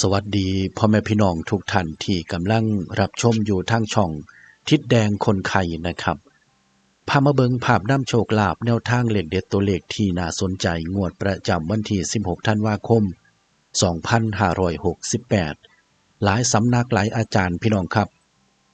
สวัสดีพ่อแม่พี่น้องทุกท่านที่กำลังรับชมอยู่ทางช่อง ทิศแดงคนไข่นะครับ พามาเบิงภาพน้ำโชคลาภแนวทางเหล็กเด็ดตัวเลขที่น่าสนใจงวดประจำวันที่ 16 ธันวาคม 2568 หลายสำนักหลายอาจารย์พี่น้องครับ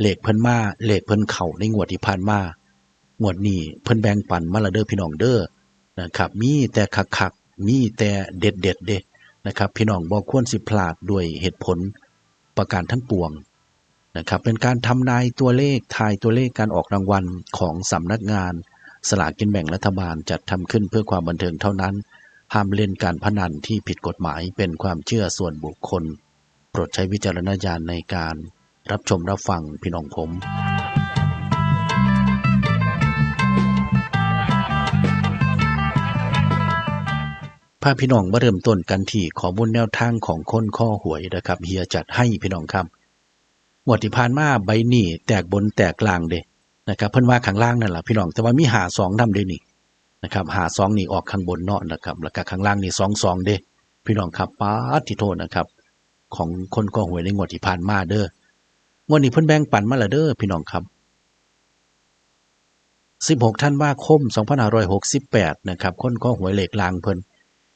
เลขเพิ่นมาเลขเพิ่นเข่าในงวดที่ผ่านมางวดนี้เพิ่นแบ่งปันมาละเด้อพี่น้องเด้อนะครับ มีแต่คักๆมีแต่เด็ดเด็ดเด้ นะครับ พี่น้องบอกควรสิพลาดด้วยเหตุผลประการทั้งปวงนะครับเป็นการทำนายตัวเลขทายตัวเลขการออกรางวัลของสำนักงาน สลากกินแบ่งรัฐบาลจัดทำขึ้นเพื่อความบันเทิงเท่านั้น ห้ามเล่นการพนันที่ผิดกฎหมายเป็นความเชื่อส่วนบุคคล โปรดใช้วิจารณญาณในการรับชมรับฟังพี่น้องผมาพี่น้องมาเริ่มต้นกันที่ขอมูลแนวทางของคนข้อหวยนะครับเฮียจัดให้พี่น้องครับงวดที่ผ่านมาใบหนี้แตกบนแตกกลางเด้นะครับเพิ่นว่าข้างล่างนั่นแหละพี่น้องแต่ว่ามีหาสองนำเด้นี่นะครับหาสองนี่ออกข้างบนเนาะนะครับ แล้วก็ข้างล่างนี่สองสองเด้พี่น้องครับป้าที่โทษนะครับ ของคนข้อหวยในงวดที่ผ่านมาเด้องวดนี้เพิ่นแบ่งปันมาละเด้อพี่น้องครับ 16ธันว่าคม 2568 นะครับ คนข้อหวยเหล็กลางเพิ่น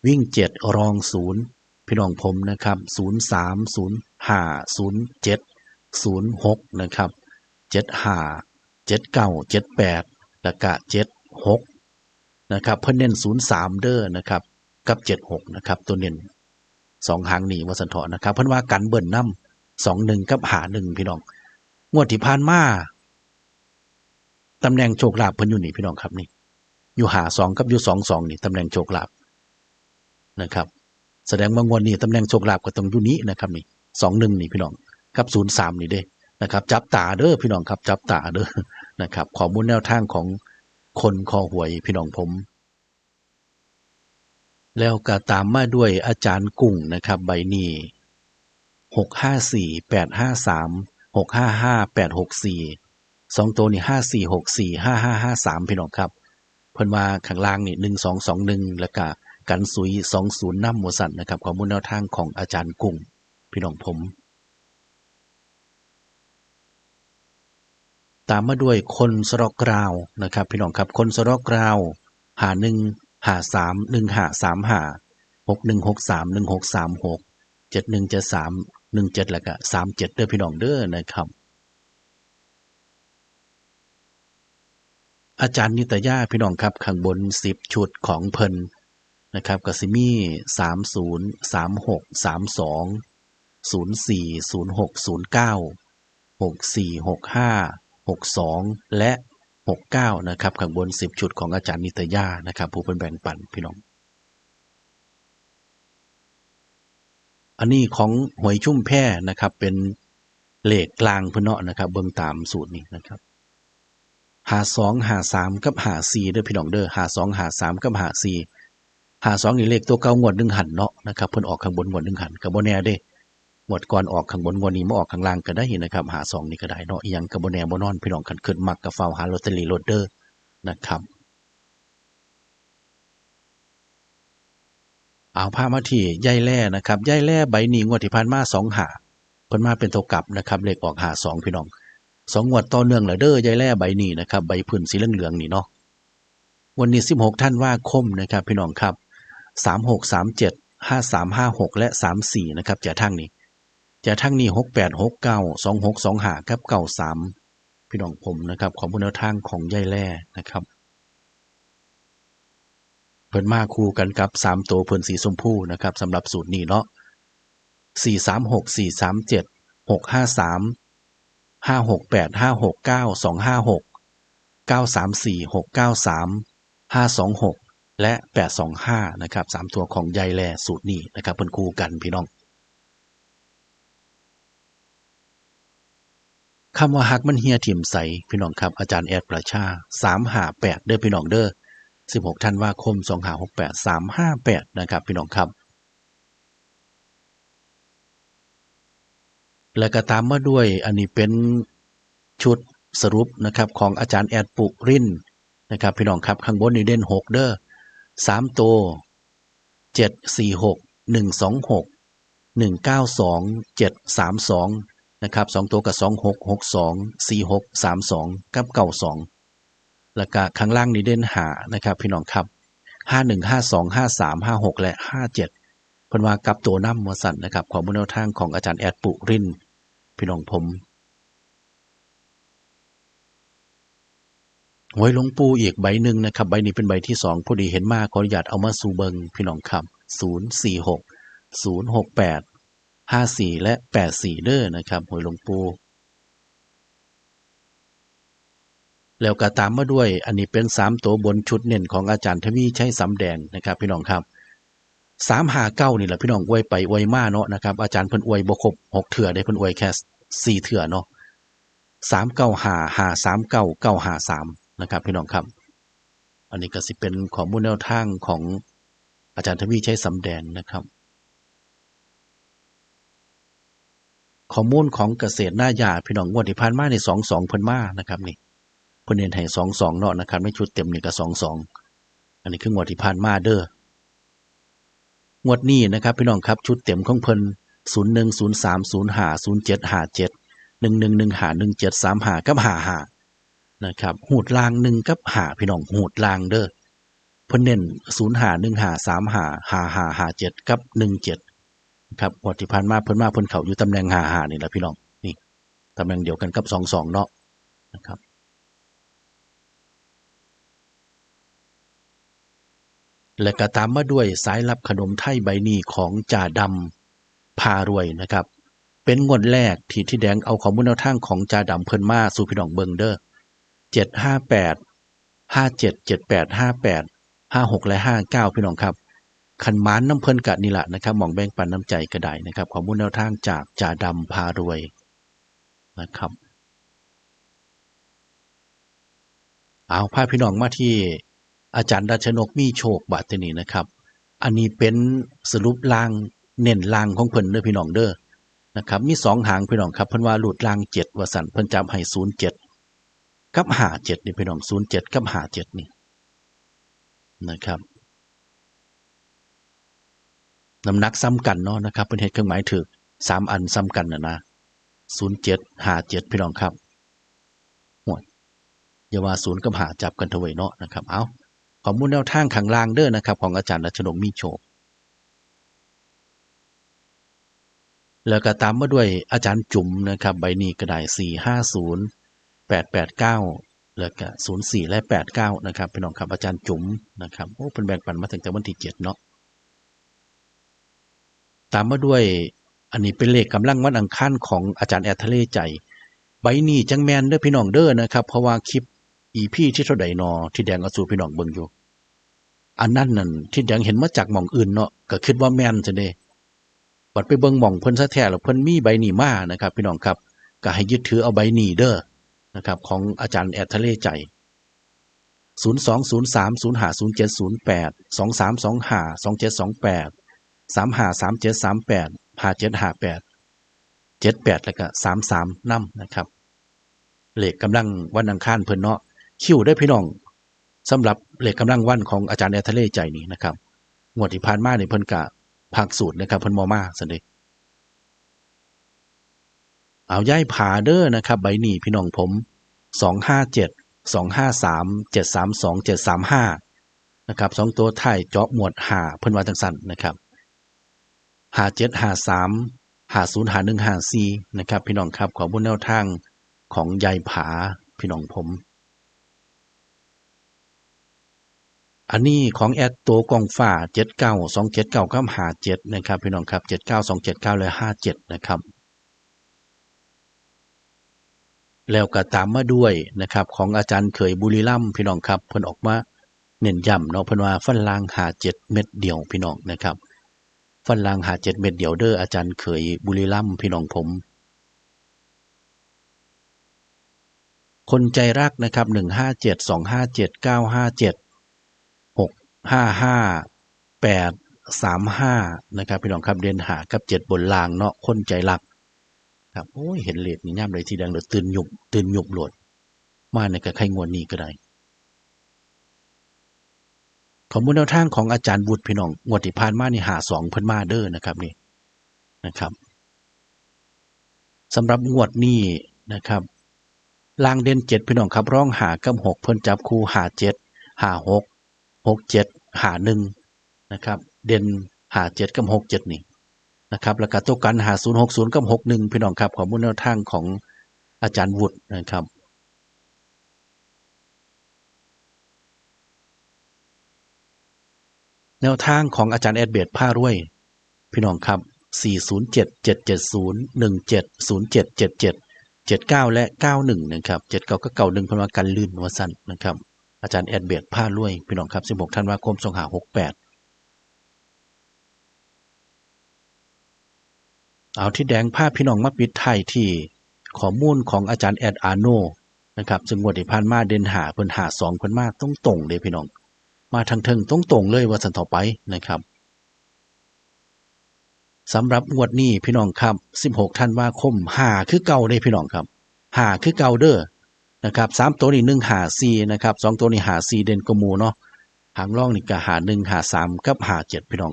วิ่งเจ็ดรองศูนย์พี่น้องผมนะครับศูนย์สามศูนย์ห้าศูนย์เจ็ดศูนย์หกนะครับเจ็ดห้าเจ็ดเก้าเจ็ดแปดแล้วก็เจ็ดหกนะครับเพิ่นเน้นศูนย์สามเด้อนะครับกับเจ็ดหกนะครับตัวเน้นสองหางหนีวัสันเถาะนะครับเพิ่นว่ากันเบิ่นน้ำสองหนึ่งกับหาหนึ่งพี่น้องงวดที่ผ่านมาตำแหน่งโชคลาภเพิ่นอยู่นี่พี่น้องครับนี่อยู่หาสองกับอยู่สองสองนี่ตำแหน่งโชคลาภ นะครับ แสดงว่างวดนี้ตำแหน่งโชคลาภก็ต้องอยู่นี้นะครับนี่สองหนึ่งนี่พี่น้องกับศูนย์สามนี่เด้นะครับ จับตาเด้อพี่น้องครับ จับตาเด้อนะครับข้อมูลแนวทางของคนคอหวยพี่น้องผม แล้วก็ตามมาด้วยอาจารย์กุ้งนะครับ ใบนี้หกห้าสี่แปดห้าสามหกห้าห้าแปดหกสี่สองตัวนี่ห้าสี่หกสี่ห้าห้าห้าสามพี่น้องครับ เพิ่นว่าข้างล่างนี่หนึ่งสองสองหนึ่งแล้วก็ กันซุยสองศูนย์น้ำหมูสันนะครับข้อมูลแนวทางของอาจารย์กุ้งพี่น้องผม ตามมาด้วยคนสรอกกราวนะครับ พี่น้องครับคนสรอกกราวหาหนึ่งหาสามหนึ่งหาสามหาหกหนึ่งหกสามหนึ่งหกสามหกเจ็ดหนึ่งเจ็ดสามหนึ่งเจ็ดแล้วก็สามเจ็ดเด้อพี่น้องเด้อนะครับ อาจารย์นิตยาพี่น้องครับข้างบนสิบชุดของเพิ่น นะครับกสิมีสามศูนย์สามหกสามสองศูนย์สี่ศูนย์หกศูนย์เก้าหกสี่หกห้าหกสองและหกเก้านะครับข้างบนสิบชุดของอาจารย์นิตยานะครับ ผู้เป็นแบ่งปันพี่น้อง อันนี้ของหวยชุ่มแพ่นะครับ เป็นเลขกลางพเนาะนะครับ เบิ่งตามสูตรนี้นะครับหาสองหาสามกับหาสี่เด้อพี่น้องเด้อหาสองหาสามกับหาสี่ หาสองนี่เลขตัวเก่างวดหนึ่งหันเนาะนะครับเพิ่นออกข้างบนงวดหนึ่งหันกับโบแน่เด้งวดก่อนออกข้างบนงวดนี้มาออกข้างล่างก็ได้นะครับหาสองนี่ก็ได้เนาะอีหยังกับโบแน่บนอนพี่น้องคันขึ้นมักกับเฝ้าหาลอตเตอรี่โรดเดอร์นะครับเอาพามาที่ย่ายแร่นะครับย่ายแร่ใบนี้งวดที่ผ่านมาสองหาเพิ่นมาเป็นตัวกลับนะครับเลขออกหาสองพี่น้องสองงวดต่อเนื่องเลยเด้อย่ายแร่ใบนี้นะครับใบพื้นสีเหลืองๆนี่เนาะวันนี้สิบหกท่านว่าคมนะครับ พี่น้องครับ สามหกสามเจ็ดห้าสามห้าหกและสามสี่นะครับจะทั้งนี้จะทั้งนี้หกแปดหกเก้าสองหกสองหากับเก้าสามพี่น้องผมนะครับ ของบนแนวทางของยายแร่นะครับเพิ่นมาคู่กันกับสามตัวเพิ่นสีชมพูนะครับสำหรับสูตรนี้เนาะสี่สามหกสี่สามเจ็ดหกห้าสามห้าหกแปดห้าหกเก้าสองห้าหกเก้าสามสี่หกเก้าสามห้าสองหก และแปดสองห้านะครับสามตัวของยายแลสูตรนี้นะครับเป็นคู่กันพี่น้องคำว่าฮักมันเฮียถิ่มใสพี่น้องครับอาจารย์แอดประชาสามหาแปดเด้อพี่น้องเด้อสิบหกธันวาคมสองหาหกแปดสามห้าแปดนะครับ พี่น้องครับ แล้วก็ตามมาด้วยอันนี้เป็นชุดสรุปนะครับของอาจารย์แอดปุรินนะครับ พี่น้องครับข้างบนนี่เด่นหกเด้อ สามตัวเจ็ดสี่หกหนึ่งสองหกหนึ่งเก้าสองเจ็ดสามสองนะครับสองตัวกับสองหกหกสองสี่หกสามสองกับเก้าสองแล้วก็ข้างล่างนี่เด่นหานะครับ พี่น้องครับห้าหนึ่งห้าสองห้าสามห้าหกและห้าเจ็ดพิ่นว่ากับตัวน้ำมวสันนะครับ ของมูลแนวทางของอาจารย์แอดปุรินพี่น้องผม หวยหลวงปู่อีกใบหนึ่งนะครับ ใบนี้เป็นใบที่สองพอดีเห็นมากขออนุญาตเอามาสู่เบิงพี่น้องครับศูนย์สี่หกศูนย์หกแปดห้าสี่และแปดสี่เด้อนะครับหวยหลวงปู่แล้วก็ตามมาด้วยอันนี้เป็นสามตัวบนชุดเน่นของอาจารย์ทวีใช้สำแดงนะครับ พี่น้องครับสามหาเก้านี่แหละพี่น้องอวยไปอวยมาเนาะนะครับอาจารย์เพิ่นอวยบครบหกเถื่อได้เพิ่นอวยแค่สี่เถื่อเนาะสามเก้าหาหาสามเก้าเก้าหาสาม นะครับพี่น้องครับ อันนี้ก็สิเป็นข้อมูลแนวทางของอาจารย์ทวีใช้สำแดงนะครับข้อมูลของเกษตรหน้าหยาพี่น้องงวดที่ผ่านมาในสองสองเพิ่นมานะครับนี่เพิ่นเน้นให้สองสองเนาะนะครับไม่ชุดเต็มนี่ก็สองสองอันนี้คืองวดที่ผ่านมาเด้องวดนี้นะครับพี่น้องครับชุดเต็มของเพิ่นศูนย์หนึ่งศูนย์สามศูนย์ห้าศูนย์เจ็ดห้าเจ็ดหนึ่งหนึ่งหนึ่งหาหนึ่งเจ็ดสามหากับหาหา นะครับหูดลางหนึ่งกับหาพี่น้องหูดลางเด้อเพิ่นเน้นศูนย์หาหนึ่งหาสามหาหาหาหาเจ็ดกับหนึ่งเจ็ดครับวดที่ผ่านมาเพิ่นมาเพิ่นเขาอยู่ตำแหน่งหาหานี่แหละพี่น้องนี่ตำแหน่งเดียวกันกับสองสองเนาะนะครับและก็ตามมาด้วยสายลับขนมไทยใบนี้ของจ่าดำพารวยนะครับ เป็นงวดแรกที่ที่แดงเอาข้อมูลแนวทางของจ่าดำเพิ่นมาสู่พี่น้องเบิงเดอ้อ เจ็ดห้าแปดห้าเจ็ดเจ็ดแปดห้าแปดห้าหกและห้าเก้าพี่น้องครับขันมานน้ำเพลินกะนี่แหละนะครับหมองแบ่งปันน้ำใจก็ไดนะครับข้อมูลแนวทางจากจ่าดำพารวยนะครับเอาพาพี่น้องมาที่อาจารย์ดัชนกมีโชคบาทนี้นะครับ อันนี้เป็นสรุปลางเน้นลางของเพิ่นเด้อพี่น้องเด้อนะครับ มีสองหางพี่น้องครับเพิ่นว่าหลุดลางเจ็ดวสันเพิ่นจำให้ศูนย์เจ็ด กับหาเจ็ดนี่พี่น้องศูนย์เจ็ดกับหาเจ็ดนี่นะครับน้ำหนักซ้ำกันเนาะนะครับเป็นเหตุเครื่องหมายถือสามอันซ้ำกันนะนะศูนย์เจ็ดหาเจ็ดพี่น้องครับห่วยอย่าว่าศูนย์กับหาจับกันเถอะเวยเนาะนะครับ เอาข้อมูลแนวทางขังลางเด้อนะครับ ของอาจารย์รัชนกมีโชคแล้วก็ตามมาด้วยอาจารย์จุ๋มนะครับ ใบนี้ก็ได้สี่ห้าศูนย์ แปดแปดเก้าแล้วก็ศูนย์สี่และแปดเก้านะครับพี่น้องครับอาจารย์จุ๋มนะครับโอ้เป็นแบ่งปันมาถึงแต่วันที่เจ็ดเนาะตามมาด้วยอันนี้เป็นเลขกำลังวันอังคารของอาจารย์แอดทะเลใจ ใบนี้จังแมนเด้อพี่น้องเด้อนะครับเพราะว่าคลิปอีพี่ที่เท่าใดนอที่แดงอสูพี่น้องเบิ่งอยู่ อันนั้นนั่นที่แดงเห็นมาจากหม่องอื่นเนาะก็คิดว่าแมนจะเด้บัดไปเบิ่งหม่องเพิ่นซะแท้แล้วเพิ่นมีใบนี้มานะครับ พี่น้องครับก็ให้ยึดถือเอาใบนี้เด้อ นะครับของอาจารย์แอดทะเลใจ 0203050708 23252728 353738 5758 78 แล้วก็ 33นำนะครับเหลขกกำลังวันอังคารเพิ่นเนาะคิวได้พี่น้องสำหรับเหลขกกำลังวันของอาจารย์แอร์ทะเลใจนี่นะครับงวดที่ผ่านมานี่เพิ่นกะภาคสูตรนะครับเพิ่นมอมาสันเด เอาย้ายผาเด้อนะครับ ใบหนีพี่น้องผมสองห้าเจ็ดสองห้าสามเจ็ดสามสองเจ็ดสามห้านะครับสองตัวไทยเจาะหมวดหาเพิ่นว่าจังสันนะครับหาเจ็ดหาสามหาศูนย์หาหนึ่งหาสี่นะครับ พี่น้องครับขอบุญแนวทางของยายผาพี่น้องผม อันนี้ของแอดตัวกองฝ่าเจ็ดเก้าสองเจ็ดเก้าข้ามหาเจ็ดนะครับ พี่น้องครับเจ็ดเก้าสองเจ็ดเก้าและห้าเจ็ดนะครับ แล้วก็ตามมาด้วยนะครับ ของอาจารย์เคยบุรีรัมพี่น้องครับเพิ่นออกมาเน้นย้ำเนาะเพิ่นว่าฟันลางหาเจ็ดเม็ดเดียวพี่น้องนะครับ ฟันลางหาเจ็ดเม็ดเดียวเด้ออาจารย์เคยบุรีรัมพี่น้องผม คนใจรักนะครับหนึ่งห้าเจ็ดสองห้าเจ็ดเก้าห้าเจ็ดหกห้าห้าแปดสามห้านะครับพี่น้องครับเรียนหากับเจ็ดบนลางเนาะคนใจรัก ครับโอ้ยเห็นเลขนี่ย่ำเลยทีดังเลยตื่นหยุบตื่นหยุบโหลด มาในกับใครงวดนี้ก็ได้ขอมูลแนวทางของอาจารย์บุตรพี่น้องงวดที่ผ่านมานี่หาสองเพิ่นมาเด้อนะครับนี่นะครับสำหรับงวดนี้นะครับลางเด่นเจ็ดพี่น้องครับร้องหากับหกเพิ่นจับคู่หาเจ็ดหาหกหกเจ็ดหาหนึ่งนะครับ เด่นหาเจ็ดกับหกเจ็ดนี่ นะครับแล้วก็ตัวกันหาศูนย์หกศูนย์กับหกหนึ่งพี่น้องครับของมูลแนวทางของอาจารย์วุฒินะครับแนวทางของอาจารย์แอดเบดผ้ารวย พี่น้องครับ 407 770 17 07 77 79 และ 91 นะครับ 79 ก็เก่าหนึ่งพนวากันลื่นวสันนะครับ อาจารย์แอดเบดผ้ารวย พี่น้องครับ 16 ธันวาคม 2568 เอาที่แดงผ้าพี่น้องมาปิดไทยที่ข้อมูลของอาจารย์แอดอาโนนะครับซึ่งงวดที่ผ่านมาเดินหาเพิ่นหา2เพิ่นมาตรงตรงเลยพี่น้อง มาทางเทิงตรงตรงเลยว่าสันต่อไปนะครับสำหรับงวดนี้พี่น้องครับ 16ธันวาคมหาคือเก่าเด้พี่น้องครับหาคือเก่าเด้อนะครับสามตัวนี้หนึ่งหาซีนะครับสองตัวนี้หาซีเด่นกมูเนาะหางล่องนี่ก็หาหนึ่งหาสามกับหาเจ็ดพี่น้อง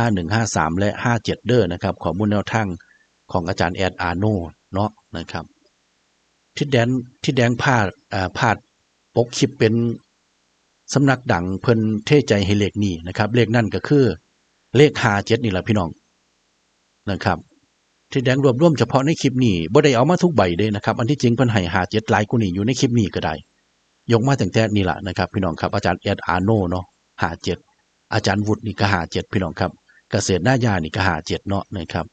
ห้าหนึ่งห้าสามและห้าเด้อนะครับข้อมูลแนวทางของอาจารย์แอดอาโนเนาะนะครับ ที่แดนที่แดงพาดอ่าพาดปกคลิปเป็นสำนักดังเพิ่นเทใจให้เลขนี้นะครับ เลขนั่นก็คือ เลขหาเจ็ดนี่แหละพี่น้องนะครับ ที่แดงรวบรวมเฉพาะในคลิปนี้บ่ได้เอามาทุกใบเลยนะครับ อันที่จริงเพิ่นให้หาเจ็ดหลายกว่านี้อยู่ในคลิปนี้ก็ได้ ยกมาตั้งแต่นี่แหละนะครับ พี่น้องครับอาจารย์เอ็ดอาโนเนาะหาเจ็ดอาจารย์วุฒินี่ก็หาเจ็ดพี่น้องครับ เกษตรหน้ายานี่ก็หาเจ็ดเนาะนะครับ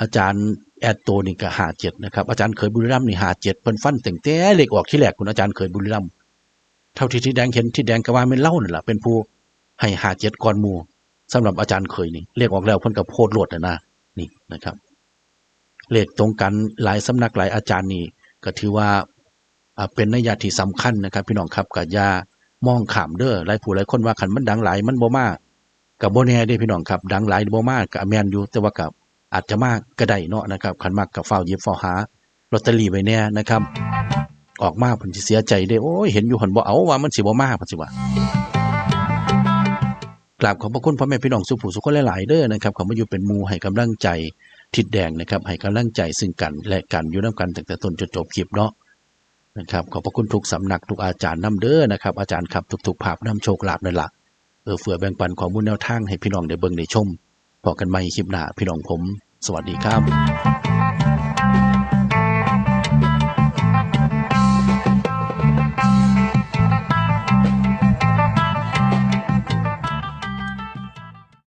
อาจารย์แอดโตนี่ก็หาเจ็ดนะครับ อาจารย์เคยบุรีรัมย์นี่หาเจ็ดเพิ่นฟันแต่งแต่เลขออกที่แรกคุณอาจารย์เคยบุรีรัมย์เท่าที่ที่แดงเห็นที่แดงก็ว่าไม่เล่านั่นแหละเป็นผู้ให้หาเจ็ดก่อนมูสำหรับอาจารย์เคยนี่เรียกออกแล้วเพิ่นกับโพดโลดนะนะนี่นะครับเลขตรงกันหลายสำนักหลายอาจารย์นี่ก็ถือว่าเป็นนัยยะที่สำคัญนะครับ พี่น้องครับกับยามองขามเด้อหลายผู้หลายคนว่าขันมันดังหลายมันบ่มาก กับโบแน่เด้พี่น้องครับ ดังหลายบ่มากกับแมนอยู่แต่ว่ากับอาจจะมากก็ได้เนาะนะครับขันมากกับเฝ้าหยิบเฝ้าหาลอตเตอรี่ไว้แน่นะครับ ออกมาเพิ่นสิเสียใจเด้โอ้ยเห็นอยู่หันบ่เอาว่ามันสิบ่มาเพิ่นสิว่ากราบขอบพระคุณพ่อแม่พี่น้องสุผู้สุขคนหลายๆเด้อนะครับขามาอยู่เป็นมูให้กำลังใจทิดแดงนะครับ ให้กำลังใจซึ่งกันและกันอยู่นํกันตั้งแต่ต้นจนจบคลิปเนาะนะครับขอบพระคุณทุกสำนักทุกอาจารย์นํเด้อนะครับ อาจารย์ครับทุกๆภาพนํโชคลาภนั่นล่ะ เออเฟื่อแบ่งปันของมูลแนวทางให้พี่น้องได้เบิ่งได้ชมพอกันใหม่คลิปหน้าพี่น้องผม สวัสดีครับ